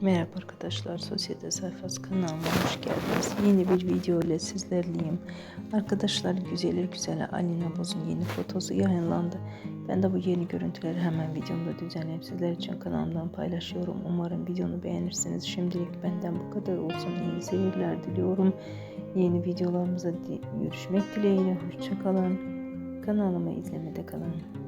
Merhaba arkadaşlar, Sosyete Sayfası kanalıma hoş geldiniz. Yeni bir video ile sizlerleyim. Arkadaşlar güzeller güzel Alina Boz'un yeni fotosu yayınlandı. Ben de bu yeni görüntüleri hemen videomda düzenleyip sizler için kanalımdan paylaşıyorum. Umarım videonu beğenirsiniz. Şimdilik benden bu kadar olsun. İyi seyirler diliyorum. Yeni videolarımıza görüşmek dileğiyle. Hoşçakalın. Kanalıma izlemede kalın.